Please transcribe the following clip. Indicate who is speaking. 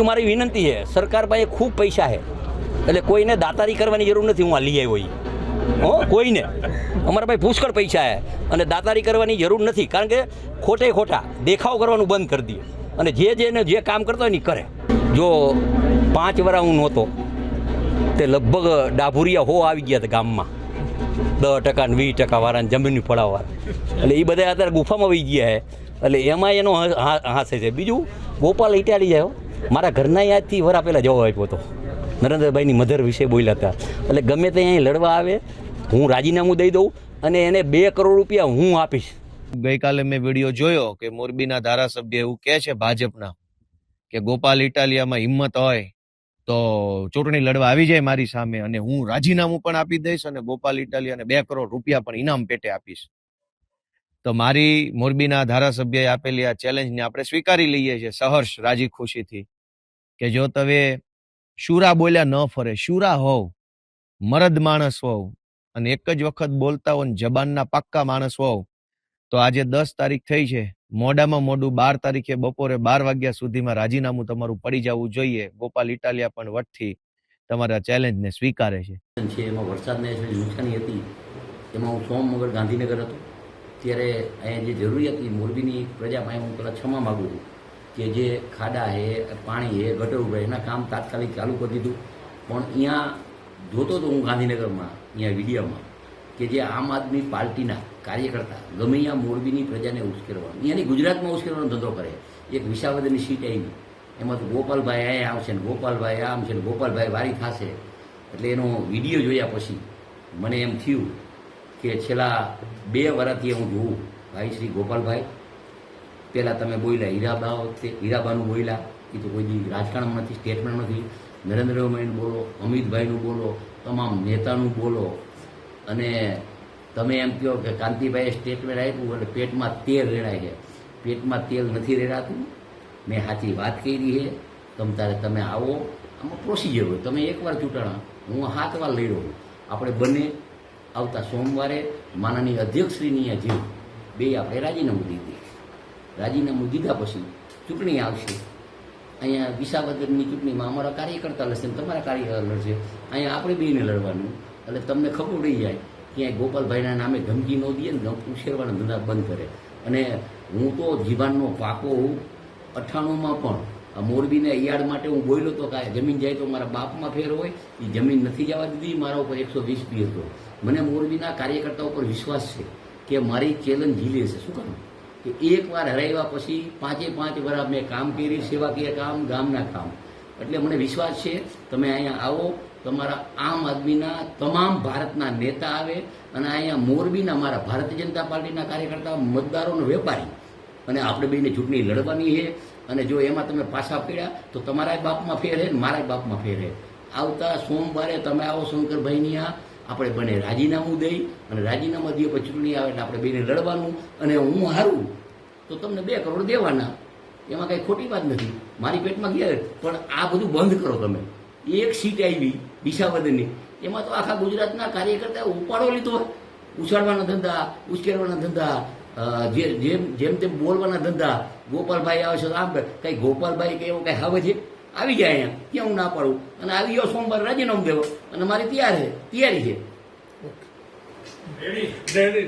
Speaker 1: મારી વિનંતી છે, સરકાર પાસે ખૂબ પૈસા છે. એટલે કોઈને દાતારી કરવાની જરૂર નથી, હું આ લઈ આવ્યો હો, કોઈને. અમારા પાસે પુષ્કળ પૈસા છે અને દાતારી કરવાની જરૂર નથી, કારણ કે ખોટે ખોટા દેખાવ કરવાનું બંધ કરી દઈએ અને જે જેને જે કામ કરતો હોય ને કરે. જો પાંચ વરા હું નહોતો, તે લગભગ ડાભુરિયા હો આવી ગયા હતા ગામમાં. દસ ટકા ને વીસ ટકા વાળા જમીનની પડાવવા એટલે એ બધા અત્યારે ગુફામાં વહી ગયા છે. એટલે એમાં એનો હાંસે છે. બીજું, ગોપાલ ઇટાલી જાય. મારા ઘરના યાદથી વરા પહેલાં જવાબ આપ્યો હતો. નરેન્દ્રભાઈની મધર વિશે બોલ્યા હતા. એટલે ગમે તે અહીં લડવા આવે, હું રાજીનામું દઈ દઉં અને એને બે કરોડ રૂપિયા હું આપીશ.
Speaker 2: ગઈકાલે મેં વીડિયો જોયો કે મોરબીના ધારાસભ્ય એવું કહે છે ભાજપના કે ગોપાલ ઇટાલિયામાં હિંમત હોય તો ચૂંટણી લડવા આવી જાય મારી સામે અને હું રાજીનામું પણ આપી દઈશ અને ગોપાલ ઇટાલિયાને બે કરોડ રૂપિયા પણ ઇનામ પેટે આપીશ. તો મારી મોરબીના ધારાસભ્યએ આપેલી આ ચેલેન્જને આપણે સ્વીકારી લઈએ છીએ સહર્ષ રાજી ખુશીથી. કે જો તમે શુરા બોલ્યા ન ફરે, શુરા હોવ, મરદ માણસ હોવ અને એક જ વખત બોલતા હો જબાનના પાક્કા માણસ હોવ, તો આજે દસ તારીખ થઈ છે. મોડામાં મોડું બાર તારીખે બપોરે બાર વાગ્યા સુધીમાં રાજીનામું તમારું પડી જવું જોઈએ. ગોપાલ ઇટાલિયા પણ વટથી તમારા ચેલેન્જને સ્વીકારે છે.
Speaker 1: એમાં વરસાદને નુકસાની હતી, એમાં હું સોમનગર ગાંધીનગર હતો. ત્યારે અહીંયા જે જરૂરી હતી, મોરબીની પ્રજા પાસે હું પેલા ક્ષમા માગું છું. કે જે ખાડા છે પાણી છે ગટર ઊભા એના કામ તાત્કાલિક ચાલુ કરી દીધું. પણ અહીંયા જોતો હતો હું ગાંધીનગરમાં, અહીંયા વિડીયોમાં, કે જે આમ આદમી પાર્ટીના કાર્યકર્તા ગમે અહીંયા મોરબીની પ્રજાને ઉશ્કેરવાનું, અહીંયાની ગુજરાતમાં ઉશ્કેરવાનો ધંધો કરે. એક વિસાવદરની સીટ આવી. એમાં તો ગોપાલભાઈ અહીંયા આવશે ને ગોપાલભાઈ આમ છે ને ગોપાલભાઈ વારી થશે. એટલે એનો વીડિયો જોયા પછી મને એમ થયું કે છેલ્લા બે વર્ષથી હું જોઉં. ભાઈ શ્રી ગોપાલભાઈ પહેલાં તમે બોલ્યા હીરાબા વખતે હીરાબાનું બોલ્યા. એ તો કોઈ દી રાજકારણમાં નથી સ્ટેટમેન્ટ નથી. નરેન્દ્રભાઈનું બોલો, અમિતભાઈનું બોલો, તમામ નેતાનું બોલો. અને તમે એમ કહો કે કાંતિભાઈએ સ્ટેટમેન્ટ આપ્યું એટલે પેટમાં તેલ રેડાય છે. પેટમાં તેલ નથી રેડાતું. મેં સાચી વાત કરી છે. તમ તારે તમે આવો. આમાં પ્રોસિજર હોય. તમે એકવાર ચૂંટણા. હું હાથ વાર લઈ રહ્યો આપણે બંને આવતા સોમવારે માનનીય અધ્યક્ષશ્રીની જીવ. બે આપણે રાજીનામું દીધી. રાજીનામું દીધા પછી ચૂંટણી આવશે. અહીંયા વિસાવદરની ચૂંટણીમાં અમારા કાર્યકર્તા લડશે તમારા કાર્યકર્તા લડશે. અહીંયા આપણે બેને લડવાનું. એટલે તમને ખબર પડી જાય ક્યાંય ગોપાલભાઈના નામે ધમકી ન દઈએ ને ઉછેરવાના ધંધા બંધ કરે. અને હું તો જીવાનનો પાકો હું અઠ્ઠાણુંમાં પણ મોરબીના યાર્ડ માટે હું બોલ્યો તો કાંઈ જમીન જાય તો મારા બાપમાં ફેર હોય. એ જમીન નથી જવા દીધી, મારા ઉપર એકસો વીસ બી હતો. મને મોરબીના કાર્યકર્તા ઉપર વિશ્વાસ છે કે મારી ચેલેન્જ ઝીલે છે શું કામ? કે એકવાર હરાવ્યા પછી પાંચે પાંચ વાર મેં કામ કરી, સેવાકીય કામ, ગામના કામ. એટલે મને વિશ્વાસ છે, તમે અહીંયા આવો, તમારા આમ આદમીના તમામ ભારતના નેતા આવે અને અહીંયા મોરબીના મારા ભારતીય જનતા પાર્ટીના કાર્યકર્તા મતદારોનો વેપારી. અને આપણે બેને ચૂંટણી લડવાની છે અને જો એમાં તમે પાછા પડ્યા તો તમારા બાપમાં ફેર હે મારા બાપમાં ફેર હે આવતા સોમવારે તમે આવો શંકરભાઈની આ આપણે બંને રાજીનામું દઈ અને રાજીનામા દઈએ પછી ચૂંટણી આવે એટલે આપણે બેને લડવાનું અને હું હારું, તો તમને બે કરોડ દેવાના. એમાં કાંઈ ખોટી વાત નથી. મારી પેટમાં ગયા પણ આ બધું બંધ કરો તમે. એક સીટ આવી દિશાવદનની એમાં તો આખા ગુજરાતના કાર્યકર્તા ઉપાડો લીધો ઉછાળવાના ધંધા, ઉશ્કેરવાના ધંધા જે જેમ જેમ તેમ બોલવાના ધંધા. ગોપાલભાઈ આવે છે તો આમ કંઈ ગોપાલભાઈ કે એવું કંઈ હવે છે? આવી જાય અહીંયા. ક્યાં હું ના પાડું. અને આવી ગયો સોમવાર, રાજીનામું દેવો. અને મારી તૈયાર છે. તૈયારી છે.